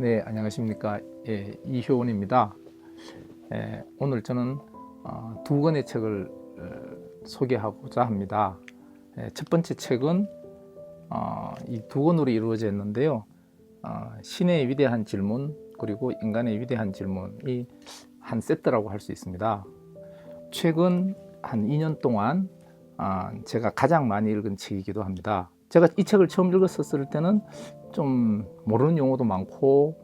네, 안녕하십니까. 예, 이효원입니다. 예, 오늘 저는 어, 두 권의 책을 어, 소개하고자 합니다. 예, 첫 번째 책은 어, 이두 권으로 이루어져 있는데요. 어, 신의 위대한 질문 그리고 인간의 위대한 질문이 한 세트라고 할 수 있습니다. 최근 한 2년 동안 아, 제가 가장 많이 읽은 책이기도 합니다. 제가 이 책을 처음 읽었을 때는 좀 모르는 용어도 많고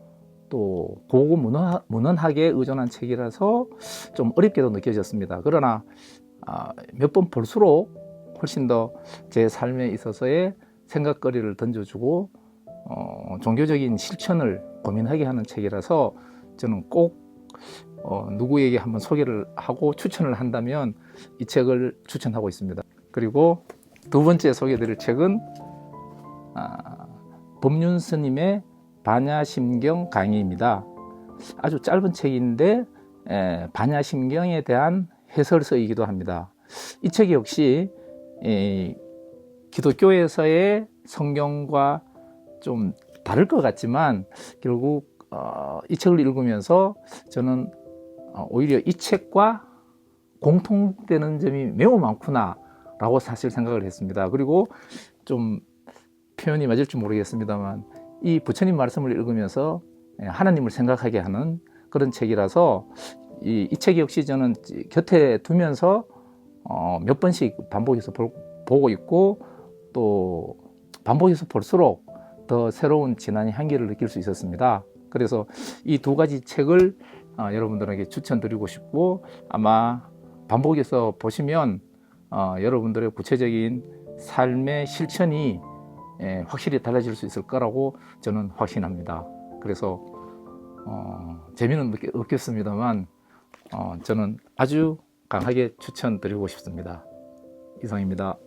또 고고 문헌, 문헌학에 의존한 책이라서 좀 어렵게도 느껴졌습니다. 그러나 아, 몇 번 볼수록 훨씬 더 제 삶에 있어서의 생각거리를 던져주고 어, 종교적인 실천을 고민하게 하는 책이라서 저는 꼭 어, 누구에게 한번 소개를 하고 추천을 한다면 이 책을 추천하고 있습니다. 그리고 두 번째 소개드릴 책은 아, 법륜 스님의 반야심경 강의입니다. 아주 짧은 책인데 에, 반야심경에 대한 해설서이기도 합니다. 이 책이 역시 이, 기독교에서의 성경과 좀 다를 것 같지만 결국 어, 이 책을 읽으면서 저는 어, 오히려 이 책과 공통되는 점이 매우 많구나 라고 사실 생각을 했습니다. 그리고 좀 표현이 맞을지 모르겠습니다만 이 부처님 말씀을 읽으면서 예, 하나님을 생각하게 하는 그런 책이라서 이, 이 책 역시 저는 곁에 두면서 어, 몇 번씩 반복해서 볼, 보고 있고 또 반복해서 볼수록 더 새로운 진한의 향기를 느낄 수 있었습니다. 그래서 이 두 가지 책을 어, 여러분들에게 추천드리고 싶고 아마 반복해서 보시면 어, 여러분들의 구체적인 삶의 실천이 예, 확실히 달라질 수 있을 거라고 저는 확신합니다. 그래서 어, 재미는 없겠- 없겠습니다만 어, 저는 아주 강하게 추천드리고 싶습니다. 이상입니다.